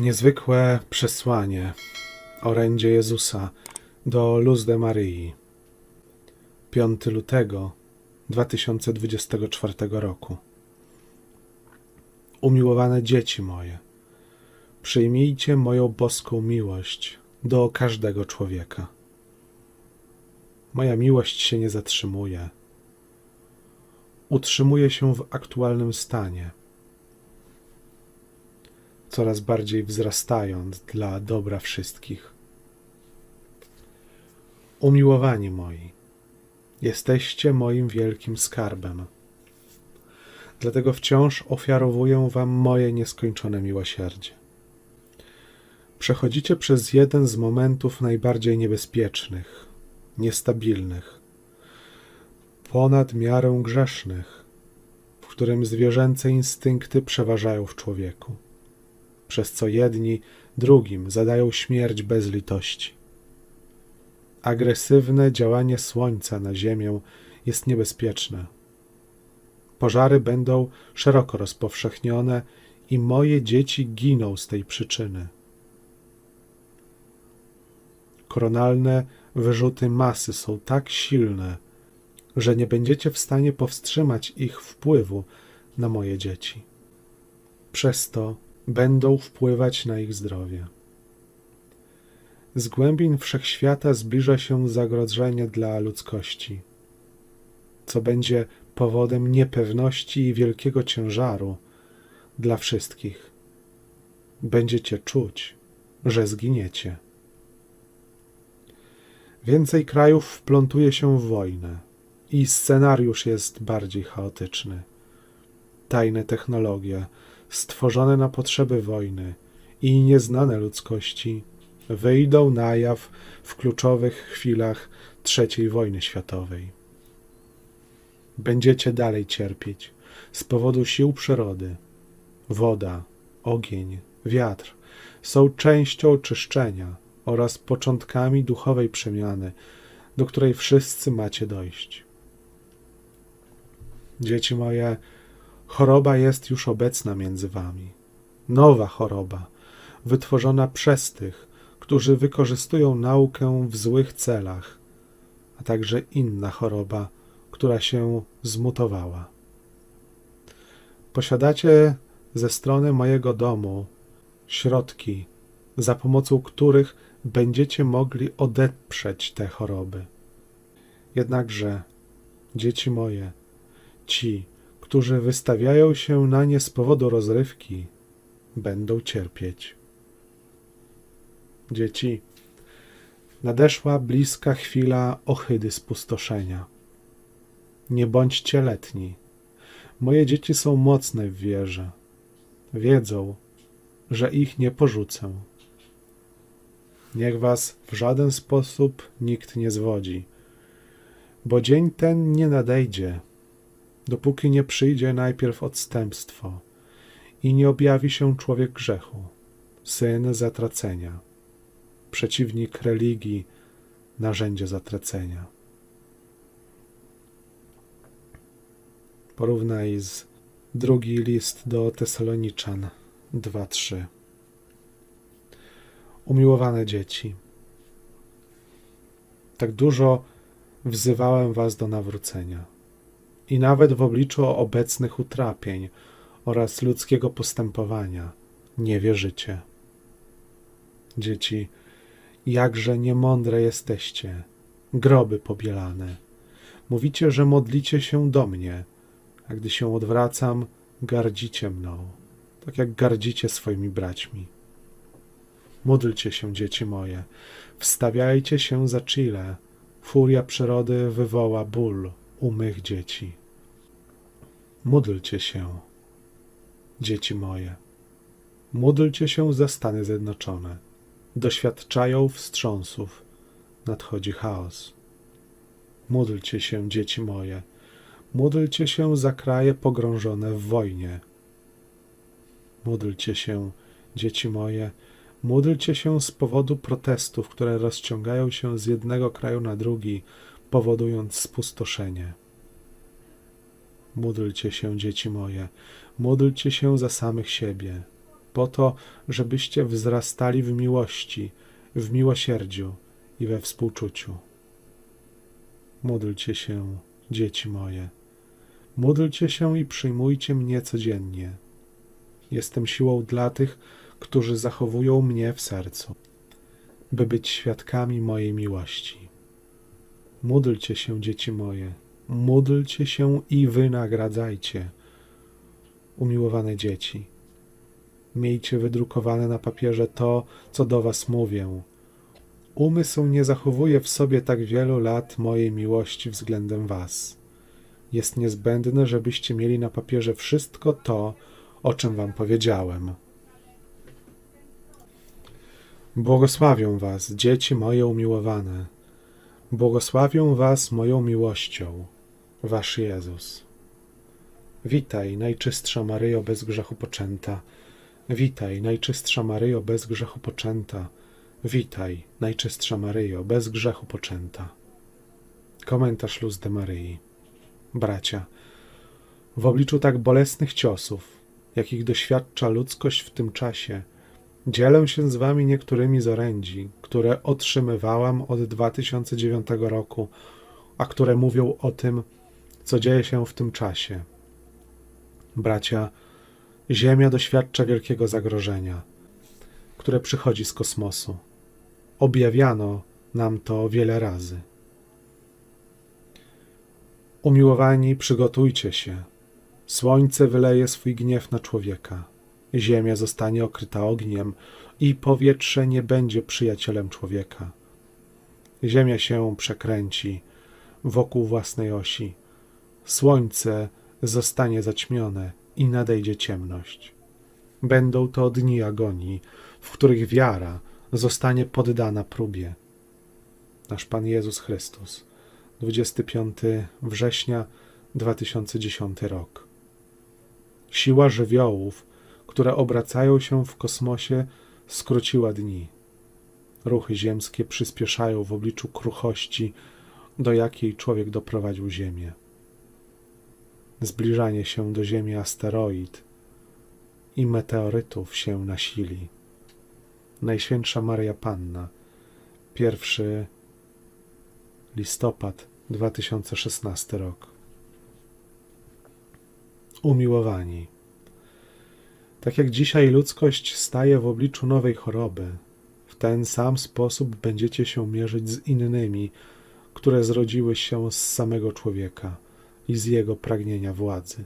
Niezwykłe przesłanie orędzie Jezusa do Luz de Maryi. 5 lutego 2024 roku. Umiłowane dzieci moje, przyjmijcie moją boską miłość do każdego człowieka. Moja miłość się nie zatrzymuje. Utrzymuje się w aktualnym stanie coraz bardziej wzrastając dla dobra wszystkich. Umiłowani moi, jesteście moim wielkim skarbem. Dlatego wciąż ofiarowuję Wam moje nieskończone miłosierdzie. Przechodzicie przez jeden z momentów najbardziej niebezpiecznych, niestabilnych, ponad miarę grzesznych, w którym zwierzęce instynkty przeważają w człowieku przez co jedni drugim zadają śmierć bez litości. Agresywne działanie słońca na Ziemię jest niebezpieczne. Pożary będą szeroko rozpowszechnione i moje dzieci giną z tej przyczyny. Koronalne wyrzuty masy są tak silne, że nie będziecie w stanie powstrzymać ich wpływu na moje dzieci. Przez to będą wpływać na ich zdrowie. Z głębin wszechświata zbliża się zagrożenie dla ludzkości, co będzie powodem niepewności i wielkiego ciężaru dla wszystkich. Będziecie czuć, że zginiecie. Więcej krajów wplątuje się w wojnę i scenariusz jest bardziej chaotyczny. Tajne technologie, stworzone na potrzeby wojny i nieznane ludzkości, wyjdą na jaw w kluczowych chwilach III wojny światowej. Będziecie dalej cierpieć z powodu sił przyrody. Woda, ogień, wiatr są częścią czyszczenia oraz początkami duchowej przemiany, do której wszyscy macie dojść. Dzieci moje, Choroba jest już obecna między wami. Nowa choroba, wytworzona przez tych, którzy wykorzystują naukę w złych celach, a także inna choroba, która się zmutowała. Posiadacie ze strony mojego domu środki, za pomocą których będziecie mogli odeprzeć te choroby. Jednakże, dzieci moje, ci, którzy wystawiają się na nie z powodu rozrywki, będą cierpieć. Dzieci, nadeszła bliska chwila ohydy spustoszenia. Nie bądźcie letni. Moje dzieci są mocne w wierze. Wiedzą, że ich nie porzucę. Niech was w żaden sposób nikt nie zwodzi, bo dzień ten nie nadejdzie, dopóki nie przyjdzie najpierw odstępstwo i nie objawi się człowiek grzechu, syn zatracenia, przeciwnik religii, narzędzie zatracenia. Porównaj z drugi list do Tesaloniczan 2:3. Umiłowane dzieci, tak dużo wzywałem was do nawrócenia i nawet w obliczu obecnych utrapień oraz ludzkiego postępowania nie wierzycie. Dzieci, jakże niemądre jesteście, groby pobielane. Mówicie, że modlicie się do mnie, a gdy się odwracam, gardzicie mną, tak jak gardzicie swoimi braćmi. Módlcie się, dzieci moje, wstawiajcie się za Chile. Furia przyrody wywoła ból u mych dzieci. Módlcie się, dzieci moje. Módlcie się za Stany Zjednoczone. Doświadczają wstrząsów. Nadchodzi chaos. Módlcie się, dzieci moje. Módlcie się za kraje pogrążone w wojnie. Módlcie się, dzieci moje. Módlcie się z powodu protestów, które rozciągają się z jednego kraju na drugi, powodując spustoszenie. Módlcie się, dzieci moje, módlcie się za samych siebie. po to, żebyście wzrastali w miłości, w miłosierdziu i we współczuciu. Módlcie się, dzieci moje. Módlcie się i przyjmujcie mnie codziennie. Jestem siłą dla tych, którzy zachowują mnie w sercu, by być świadkami mojej miłości. Módlcie się, dzieci moje, módlcie się i wynagradzajcie. Umiłowane dzieci, miejcie wydrukowane na papierze to, co do was mówię. Umysł nie zachowuje w sobie tak wielu lat mojej miłości względem was. Jest niezbędne, żebyście mieli na papierze wszystko to, o czym wam powiedziałem. Błogosławię was, dzieci moje umiłowane. Błogosławię was moją miłością, wasz Jezus. Witaj, najczystsza Maryjo bez grzechu poczęta. Witaj, najczystsza Maryjo bez grzechu poczęta. Witaj, najczystsza Maryjo bez grzechu poczęta. Komentarz Luz de Maryi. Bracia, w obliczu tak bolesnych ciosów, jakich doświadcza ludzkość w tym czasie, dzielę się z wami niektórymi z orędzi, które otrzymywałam od 2009 roku, a które mówią o tym, co dzieje się w tym czasie. Bracia, Ziemia doświadcza wielkiego zagrożenia, które przychodzi z kosmosu. Objawiano nam to wiele razy. Umiłowani, przygotujcie się. Słońce wyleje swój gniew na człowieka. Ziemia zostanie okryta ogniem i powietrze nie będzie przyjacielem człowieka. Ziemia się przekręci wokół własnej osi. Słońce zostanie zaćmione i nadejdzie ciemność. Będą to dni agonii, w których wiara zostanie poddana próbie. Nasz Pan Jezus Chrystus, 25 września 2010 rok. Siła żywiołów, które obracają się w kosmosie, skróciła dni. Ruchy ziemskie przyspieszają w obliczu kruchości, do jakiej człowiek doprowadził Ziemię. Zbliżanie się do Ziemi asteroid i meteorytów się nasili. Najświętsza Maria Panna, 1 listopad 2016 rok. Umiłowani. Tak jak dzisiaj ludzkość staje w obliczu nowej choroby, w ten sam sposób będziecie się mierzyć z innymi, które zrodziły się z samego człowieka i z jego pragnienia władzy.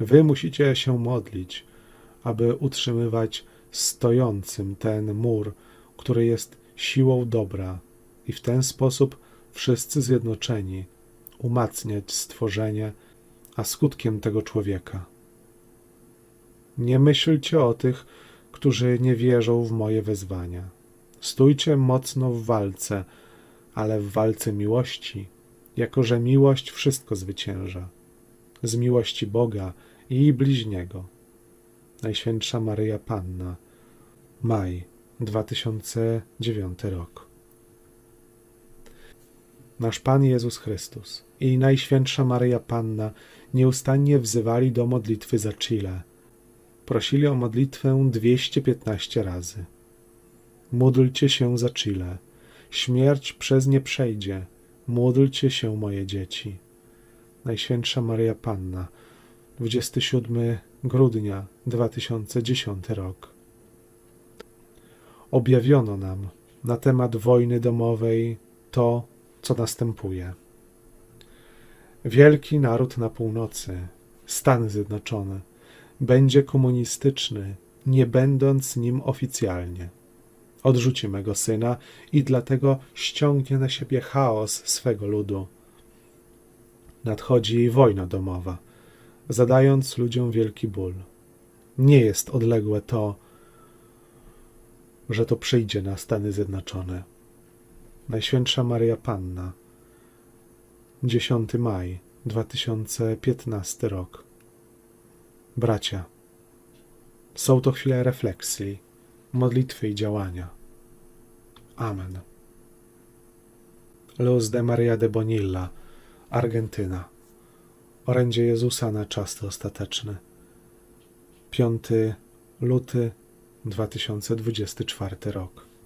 Wy musicie się modlić, aby utrzymywać stojącym ten mur, który jest siłą dobra, i w ten sposób wszyscy zjednoczeni umacniać stworzenie, a skutkiem tego człowieka. Nie myślcie o tych, którzy nie wierzą w moje wezwania. Stójcie mocno w walce, ale w walce miłości, jako że miłość wszystko zwycięża. Z miłości Boga i bliźniego. Najświętsza Maryja Panna. Maj 2009 rok. Nasz Pan Jezus Chrystus i Najświętsza Maryja Panna nieustannie wzywali do modlitwy za Chile. Prosili o modlitwę 215 razy. Módlcie się za Chile. Śmierć przez nie przejdzie. Módlcie się, moje dzieci. Najświętsza Maryja Panna, 27 grudnia 2010 rok. Objawiono nam na temat wojny domowej to, co następuje. Wielki naród na północy, Stany Zjednoczone, będzie komunistyczny, nie będąc nim oficjalnie. Odrzuci mego syna i dlatego ściągnie na siebie chaos swego ludu. Nadchodzi wojna domowa, zadając ludziom wielki ból. Nie jest odległe to, że to przyjdzie na Stany Zjednoczone. Najświętsza Maria Panna, 10 maj 2015 rok. Bracia, są to chwile refleksji, modlitwy i działania. Amen. Luz de Maria de Bonilla, Argentyna. Orędzie Jezusa na czas ostateczny. 5 luty 2024 rok.